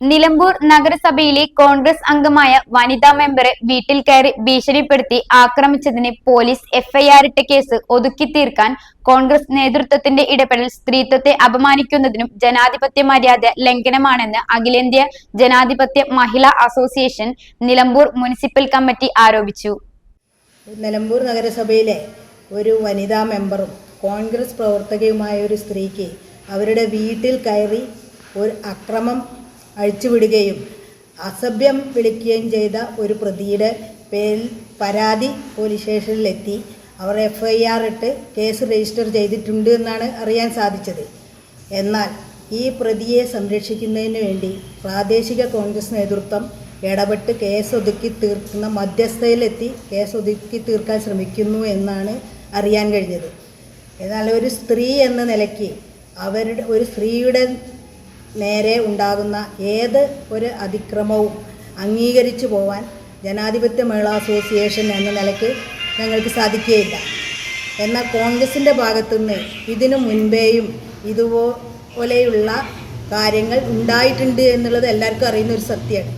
നിലമ്പൂർ നഗരസഭയിലെ കോൺഗ്രസ് അംഗമായ വനിതാ മെമ്പറെ വീട്ടിൽ കയറി ഭീഷണിപ്പെടുത്തി ആക്രമിച്ചതിന് പോലീസ് എഫ്ഐആർ ഇട്ട കേസ് ഒതുക്കി തീർക്കാൻ കോൺഗ്രസ് നേതൃത്വത്തിന്റെ ഇടപെടൽ സ്ത്രീത്വത്തെ അപമാനിക്കുന്നതിനും ജനാധിപത്യ മര്യാദ ലംഘനമാണെന്ന് അഖിലേന്ത്യാ ജനാധിപത്യ മഹിളാ അസോസിയേഷൻ നിലമ്പൂർ മുനിസിപ്പൽ കമ്മിറ്റി ആരോപിച്ചു. നിലമ്പൂർ നഗരസഭയിലെ ഒരു വനിതാ മെമ്പറും കോൺഗ്രസ് പ്രവർത്തകയുമായ ഒരു സ്ത്രീക്ക് അവരുടെ വീട്ടിൽ കയറി ഒരു അക്രമം അഴിച്ചുവിടുകയും അസഭ്യം വിളിക്കുകയും ചെയ്ത ഒരു പ്രതിയുടെ പേരിൽ പരാതി പോലീസ് സ്റ്റേഷനിലെത്തി. അവർ എഫ് ഐ ആർ ഇട്ട് കേസ് രജിസ്റ്റർ ചെയ്തിട്ടുണ്ട് എന്നാണ് അറിയാൻ സാധിച്ചത്. എന്നാൽ ഈ പ്രതിയെ സംരക്ഷിക്കുന്നതിന് വേണ്ടി പ്രാദേശിക കോൺഗ്രസ് നേതൃത്വം ഇടപെട്ട് കേസ് ഒതുക്കി തീർക്കുന്ന മധ്യസ്ഥയിലെത്തി കേസ് ഒതുക്കി തീർക്കാൻ ശ്രമിക്കുന്നു എന്നാണ് അറിയാൻ കഴിഞ്ഞത്. എന്നാൽ ഒരു സ്ത്രീ എന്ന നിലയ്ക്ക് അവരുടെ ഒരു സ്ത്രീയുടെ നേരെ ഉണ്ടാകുന്ന ഏത് ഒരു അതിക്രമവും അംഗീകരിച്ചു പോവാൻ ജനാധിപത്യ മഹിളാ അസോസിയേഷൻ എന്ന നിലയ്ക്ക് ഞങ്ങൾക്ക് സാധിക്കുകയില്ല. എന്നാൽ കോൺഗ്രസിന്റെ ഭാഗത്തുനിന്ന് ഇതിനു മുൻപേയും ഇതുപോലെയുള്ള കാര്യങ്ങൾ ഉണ്ടായിട്ടുണ്ട് എന്നുള്ളത് എല്ലാവർക്കും അറിയുന്ന ഒരു സത്യമാണ്.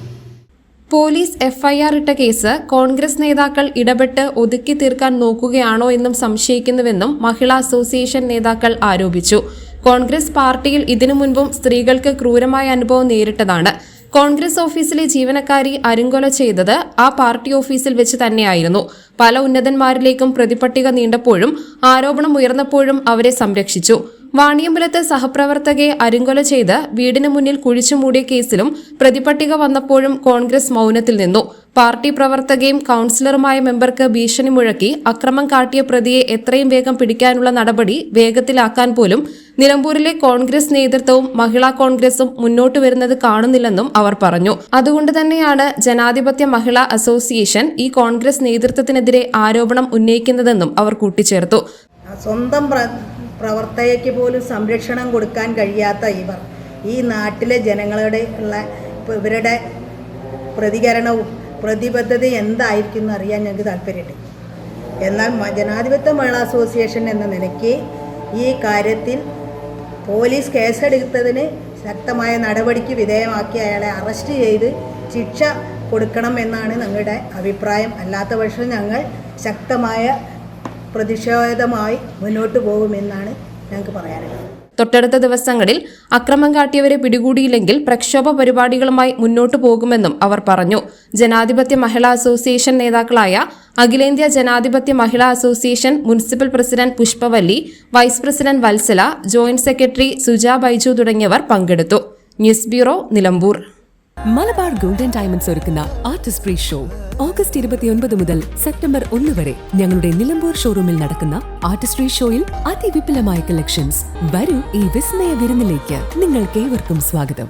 പോലീസ് എഫ്ഐആർ ഇട്ട കേസ് കോൺഗ്രസ് നേതാക്കൾ ഇടപെട്ട് ഒതുക്കി തീർക്കാൻ നോക്കുകയാണോ എന്നും സംശയിക്കുന്നുവെന്നും മഹിളാ അസോസിയേഷൻ നേതാക്കൾ ആരോപിച്ചു. കോൺഗ്രസ് പാർട്ടിയിൽ ഇതിനു മുൻപും സ്ത്രീകൾക്ക് ക്രൂരമായ അനുഭവം നേരിട്ടതാണ്. കോൺഗ്രസ് ഓഫീസിലെ ജീവനക്കാരി അരുങ്കൊല ചെയ്തത് ആ പാർട്ടി ഓഫീസിൽ വെച്ച് തന്നെയായിരുന്നു. പല ഉന്നതന്മാരിലേക്കും പ്രതിപട്ടിക നീണ്ടപ്പോഴും ആരോപണം ഉയർന്നപ്പോഴും അവരെ സംരക്ഷിച്ചു. വാണിയമ്പലത്ത് സഹപ്രവർത്തകയെ അരുങ്കൊല ചെയ്ത് വീടിന് മുന്നിൽ കുഴിച്ചുമൂടിയ കേസിലും പ്രതിപട്ടിക വന്നപ്പോഴും കോൺഗ്രസ് മൗനത്തിൽ നിന്നു. പാർട്ടി പ്രവർത്തകയും കൌൺസിലറുമായ മെമ്പർക്ക് ഭീഷണി മുഴക്കി അക്രമം കാട്ടിയ പ്രതിയെ എത്രയും വേഗം പിടിക്കാനുള്ള നടപടി വേഗത്തിലാക്കാൻ പോലും നിലമ്പൂരിലെ കോൺഗ്രസ് നേതൃത്വവും മഹിളാ കോൺഗ്രസും മുന്നോട്ട് വരുന്നത് കാണുന്നില്ലെന്നും അവർ പറഞ്ഞു. അതുകൊണ്ട് തന്നെയാണ് ജനാധിപത്യ മഹിളാ അസോസിയേഷൻ ഈ കോൺഗ്രസ് നേതൃത്വത്തിനെതിരെ ആരോപണം ഉന്നയിക്കുന്നതെന്നും അവർ കൂട്ടിച്ചേർത്തു. സ്വന്തം പ്രവർത്തകയ്ക്ക് പോലും സംരക്ഷണം കൊടുക്കാൻ കഴിയാത്ത ഇവർ ഈ നാട്ടിലെ ജനങ്ങളുടെ ഇവരുടെ പ്രതികരണവും പ്രതിബദ്ധതയും എന്തായിരിക്കും എന്ന് അറിയാൻ ഞങ്ങൾക്ക് താല്പര്യമുണ്ട്. എന്നാൽ ജനാധിപത്യ മഹിളാ അസോസിയേഷൻ എന്ന നിലയ്ക്ക് ഈ കാര്യത്തിൽ പോലീസ് കേസെടുത്തതിന് ശക്തമായ നടപടിക്ക് വിധേയമാക്കി അയാളെ അറസ്റ്റ് ചെയ്ത് ശിക്ഷ കൊടുക്കണം എന്നാണ് ഞങ്ങളുടെ അഭിപ്രായം. അല്ലാത്ത പക്ഷം ഞങ്ങൾ ശക്തമായ പ്രതിഷേധമായി മുന്നോട്ട് പോകുമെന്നാണ് ഞങ്ങൾക്ക് പറയാനുള്ളത്. തൊട്ടടുത്ത ദിവസങ്ങളിൽ അക്രമം കാട്ടിയവരെ പിടികൂടിയില്ലെങ്കിൽ പ്രക്ഷോഭ പരിപാടികളുമായി മുന്നോട്ടു പോകുമെന്നും അവർ പറഞ്ഞു. ജനാധിപത്യ മഹിളാ അസോസിയേഷൻ നേതാക്കളായ അഖിലേന്ത്യാ ജനാധിപത്യ മഹിളാ association municipal president Pushpavalli vice president Vatsala joint secretary Suja Baiju തുടങ്ങിയവർ പങ്കെടുത്തു. News bureau Nilambur. Malabar golden diamonds ഒരുക്കുന്ന ആർട്ടിസ്റ്റ് ഫ്രീ ഷോ. ഓഗസ്റ്റ് ഇരുപത്തിയൊൻപത് മുതൽ സെപ്റ്റംബർ ഒന്ന് വരെ ഞങ്ങളുടെ നിലമ്പൂർ ഷോറൂമിൽ നടക്കുന്ന ആർട്ടിസ്ട്രി ഷോയിൽ അതിവിപുലമായ കളക്ഷൻസ്. വരൂ ഈ വിസ്മയ വിരുന്നിലേക്ക്. നിങ്ങൾക്ക് ഏവർക്കും സ്വാഗതം.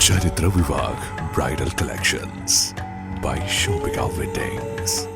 Charithra Vibhag bridal collections. Shobika Weddings.